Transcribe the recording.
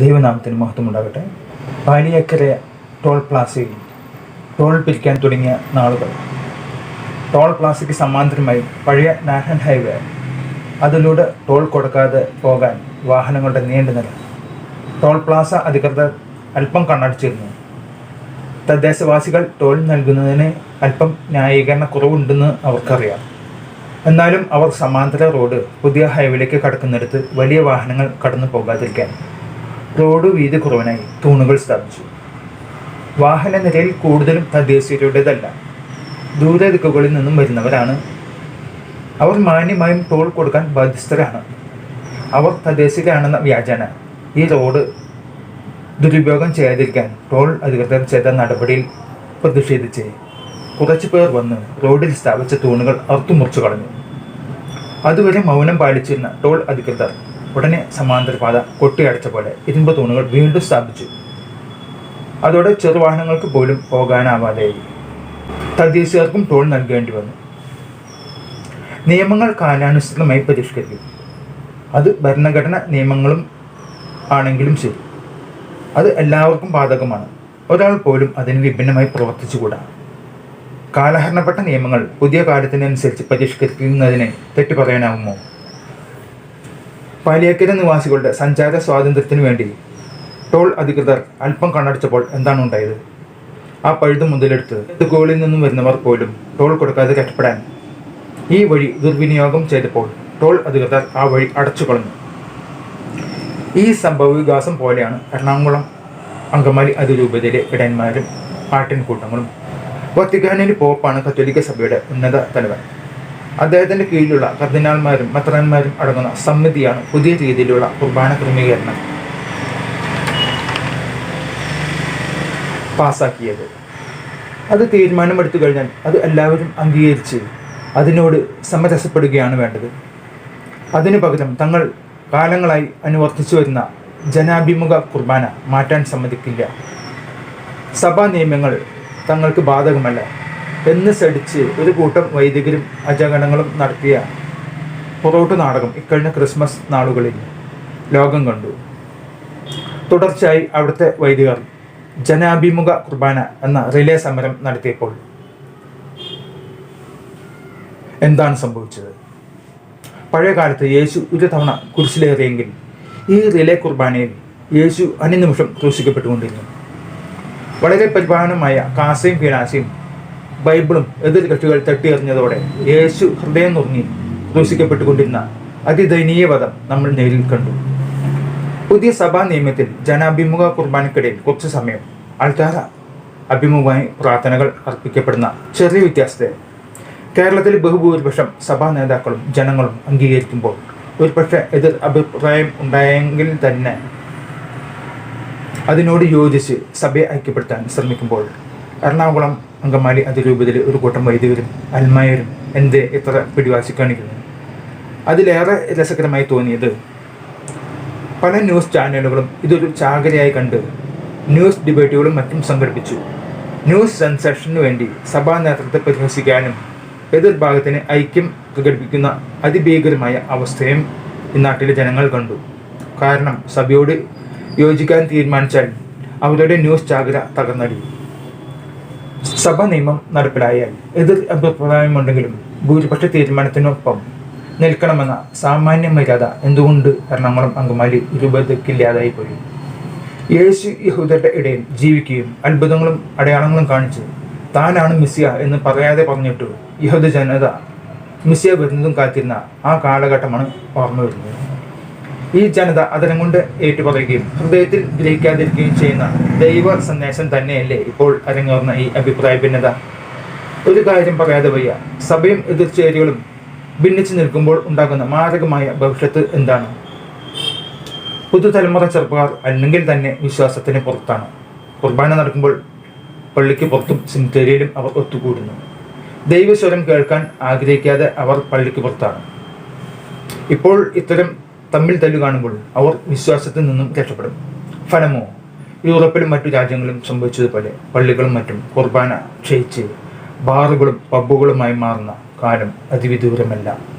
ദൈവനാമത്തിന് മഹത്വമുണ്ടാകട്ടെ. പാലിയക്കര ടോൾ പ്ലാസയിൽ ടോൾ പിരിക്കാൻ തുടങ്ങിയ നാളുകൾ. ടോൾ പ്ലാസയ്ക്ക് സമാന്തരമായി പഴയ നാഷണൽ ഹൈവേ അതിലൂടെ ടോൾ കൊടുക്കാതെ പോകാൻ വാഹനങ്ങളുടെ നീണ്ട നില ടോൾ പ്ലാസ അധികൃതർ അല്പം കണ്ണടിച്ചിരുന്നു. തദ്ദേശവാസികൾ ടോൾ നൽകുന്നതിന് അല്പം ന്യായീകരണ കുറവുണ്ടെന്ന് അവർക്കറിയാം. എന്നാലും അവർ സമാന്തര റോഡ് പുതിയ ഹൈവേയിലേക്ക് കടക്കുന്നിടത്ത് വലിയ വാഹനങ്ങൾ കടന്നു പോകാതിരിക്കാൻ റോഡ് വീതി കുറവനായി തൂണുകൾ സ്ഥാപിച്ചു. വാഹന നിരയിൽ കൂടുതലും തദ്ദേശീയരുടേതല്ല. ദൂരദിക്കുകളിൽ നിന്നും വരുന്നവരാണ്. അവർ മാന്യമായും ടോൾ കൊടുക്കാൻ ബാധ്യസ്ഥരാണ്. അവർ തദ്ദേശീയരാണെന്ന വ്യാജന. ഈ റോഡ് ദുരുപയോഗം ചെയ്യാതിരിക്കാൻ ടോൾ അധികൃതർ ചെയ്ത നടപടിയിൽ പ്രതിഷേധിച്ച് കുറച്ചു പേർ വന്ന് റോഡിൽ സ്ഥാപിച്ച തൂണുകൾ അറുത്തുമുറിച്ചു കളഞ്ഞു. അതുവരെ മൗനം പാലിച്ചിരുന്ന ടോൾ അധികൃതർ ഉടനെ സമാന്തരപാത കൊട്ടിയടച്ച പോലെ ഇരുമ്പ് തൂണുകൾ വീണ്ടും സ്ഥാപിച്ചു. അതോടെ ചെറുവാഹനങ്ങൾക്ക് പോലും പോകാനാവാതെയായി തദ്ദേശീയർക്കും ടോൾ നൽകേണ്ടി വന്നു. നിയമങ്ങൾ കാലാനുസൃതമായി പരിഷ്കരിക്കും. അത് ഭരണഘടന നിയമങ്ങളും ആണെങ്കിലും ശരി. അത് എല്ലാവർക്കും ബാധകമാണ്. ഒരാൾ പോലും അതിന് വിഭിന്നമായി പ്രവർത്തിച്ചുകൂടാ. കാലഹരണപ്പെട്ട നിയമങ്ങൾ പുതിയ കാലത്തിനനുസരിച്ച് പരിഷ്കരിക്കുന്നതിനെ തെറ്റു പറയാനാവുമോ പാലിയക്കര നിവാസികളുടെ സഞ്ചാര സ്വാതന്ത്ര്യത്തിന് വേണ്ടി ടോൾ അധികൃതർ അല്പം കണ്ണടച്ചപ്പോൾ എന്താണ് ഉണ്ടായത്? ആ പഴുത് മുതലെടുത്ത് തെക്കുകളിൽ നിന്നും വരുന്നവർ പോലും ടോൾ കൊടുക്കാതെ രക്ഷപ്പെടാൻ ഈ വഴി ദുർവിനിയോഗം ചെയ്തപ്പോൾ ടോൾ അധികൃതർ ആ വഴി അടച്ചു കളഞ്ഞു. ഈ സംഭവ വികാസം പോലെയാണ് എറണാകുളം അങ്കമാലി അതിരൂപതയിലെ ഇടയന്മാരും ആട്ടിൻകൂട്ടങ്ങളും വത്തിക്കാനിൽ പോപ്പാണ് കത്തോലിക്ക സഭയുടെ ഉന്നത തലവൻ. അദ്ദേഹത്തിന്റെ കീഴിലുള്ള കർദിനാൾമാരും മത്രന്മാരും അടങ്ങുന്ന സമിതിയാണ് പുതിയ രീതിയിലുള്ള കുർബാന ക്രമീകരണം പാസാക്കിയത്. അത് തീരുമാനമെടുത്തു കഴിഞ്ഞാൽ അത് എല്ലാവരും അംഗീകരിച്ച് അതിനോട് സമരസപ്പെടുകയാണ് വേണ്ടത്. അതിനു പകരം തങ്ങൾ കാലങ്ങളായി അനുവർത്തിച്ചു വരുന്ന ജനാഭിമുഖ കുർബാന മാറ്റാൻ സമ്മതിക്കില്ല. സഭാ നിയമങ്ങൾ തങ്ങൾക്ക് ബാധകമല്ല. എന്ന് സടിച്ച് ഒരു കൂട്ടം വൈദികരും അജഗണങ്ങളും നടത്തിയ പുറോട്ട് നാടകം ഇക്കഴിഞ്ഞ ക്രിസ്മസ് നാളുകളിൽ ലോകം കണ്ടു. തുടർച്ചയായി അവിടുത്തെ വൈദികർ ജനാഭിമുഖ കുർബാന എന്ന റിലേ സമരം നടത്തിയപ്പോൾ എന്താണ് സംഭവിച്ചത്? പഴയ കാലത്ത് യേശു ഒരു തവണ കുരിശിലേറിയെങ്കിൽ ഈ റിലേ കുർബാനയിൽ യേശു അനുനിമിഷം ക്രൂശിക്കപ്പെട്ടുകൊണ്ടിരുന്നു. വളരെ പരിപാലനമായ കാസയും പീനാസയും ബൈബിളും എതിർ കക്ഷികൾ തട്ടിയെറിഞ്ഞതോടെ യേശു ഹൃദയം നുറങ്ങി ക്രൂശിക്കപ്പെട്ടുകൊണ്ടിരുന്ന അതിദയനീയ വധം നമ്മൾ നേരിൽ കണ്ടു. പുതിയ സഭാ നിയമത്തിൽ ജനാഭിമുഖ കുർബാനക്കിടയിൽ കുറച്ചു സമയം ആൾക്കാർ അഭിമുഖമായി പ്രാർത്ഥനകൾ അർപ്പിക്കപ്പെടുന്ന ചെറിയ വ്യത്യാസത്തെ കേരളത്തിൽ ബഹുഭൂരിപക്ഷം സഭാ നേതാക്കളും ജനങ്ങളും അംഗീകരിക്കുമ്പോൾ ഒരുപക്ഷെ എതിർ അഭിപ്രായം ഉണ്ടായെങ്കിൽ തന്നെ അതിനോട് യോജിച്ച് സഭയെ ഐക്യപ്പെടുത്താൻ ശ്രമിക്കുമ്പോൾ എറണാകുളം അങ്കമാലി അതിരൂപതയിൽ ഒരു കൂട്ടം വൈദികരും അൽമായരും എന്ത് ഇത്ര പിടിവാശി കാണിക്കുന്നു അതിലേറെ രസകരമായി തോന്നിയത് പല ന്യൂസ് ചാനലുകളും ഇതൊരു ചാകരയായി കണ്ട് ന്യൂസ് ഡിബേറ്റുകളും മറ്റും സംഘടിപ്പിച്ചു. ന്യൂസ് സെൻസേഷനു വേണ്ടി സഭാ നേതൃത്വത്തെ പരിഹസിക്കാനും എതിർഭാഗത്തിന് ഐക്യം പ്രകടിപ്പിക്കുന്ന അതിഭീകരമായ അവസ്ഥയും ഈ നാട്ടിലെ ജനങ്ങൾ കണ്ടു. കാരണം സഭയോട് യോജിക്കാൻ തീരുമാനിച്ചാൽ അവരുടെ ന്യൂസ് ചാകര തകർന്നടിയും. സഭ നിയമം നടപ്പിലായാൽ എതിർ അഭിപ്രായമുണ്ടെങ്കിലും ഭൂരിപക്ഷ തീരുമാനത്തിനൊപ്പം നിൽക്കണമെന്ന സാമാന്യ മര്യാദ എന്തുകൊണ്ട് എറണാകുളം അങ്കമാലി രൂപതയ്ക്കില്ലാതായി പോയി? യേശു യഹൂദരുടെ ഇടയിൽ ജീവിക്കുകയും അത്ഭുതങ്ങളും അടയാളങ്ങളും കാണിച്ച് താനാണ് മിസ്സിയ എന്ന് പറയാതെ പറഞ്ഞിട്ടു യഹൂദ ജനത മിസ്സിയ വരുന്നതും കാത്തിരുന്ന ആ കാലഘട്ടമാണ് ഓർമ്മ വരുന്നത്. ഈ ജനത അതിനും കൊണ്ട് ഏറ്റുപറയുകയും ഹൃദയത്തിൽ ഗ്രഹിക്കാതിരിക്കുകയും ചെയ്യുന്ന ദൈവ സന്ദേശം തന്നെയല്ലേ ഇപ്പോൾ അരങ്ങേറുന്ന ഈ അഭിപ്രായ ഭിന്നത? ഒരു കാര്യം പറയാതെ വയ്യ. സഭയും എതിർച്ചേരികളും ഭിന്നിച്ചു നിൽക്കുമ്പോൾ ഉണ്ടാകുന്ന മാരകമായ ഭവിഷ്യത്ത് എന്താണ്? പുതുതലമുറ ചെറുപ്പക്കാർ അല്ലെങ്കിൽ തന്നെ വിശ്വാസത്തിന് പുറത്താണ്. കുർബാന നടക്കുമ്പോൾ പള്ളിക്ക് പുറത്തും സിമിത്തേരിയിലും അവർ ഒത്തുകൂടുന്നു. ദൈവസ്വരം കേൾക്കാൻ ആഗ്രഹിക്കാതെ അവർ പള്ളിക്ക് പുറത്താണ്. ഇപ്പോൾ ഇത്തരം തമ്മിൽ തല്ലു കാണുമ്പോൾ അവർ വിശ്വാസത്തിൽ നിന്നും രക്ഷപ്പെടും. ഫലമോ? യൂറോപ്പിലും മറ്റു രാജ്യങ്ങളിലും സംഭവിച്ചതുപോലെ പള്ളികളും മറ്റും കുർബാന ക്ഷയിച്ച് ബാറുകളും പബ്ബുകളുമായി മാറുന്ന കാലം അതിവിദൂരമല്ല.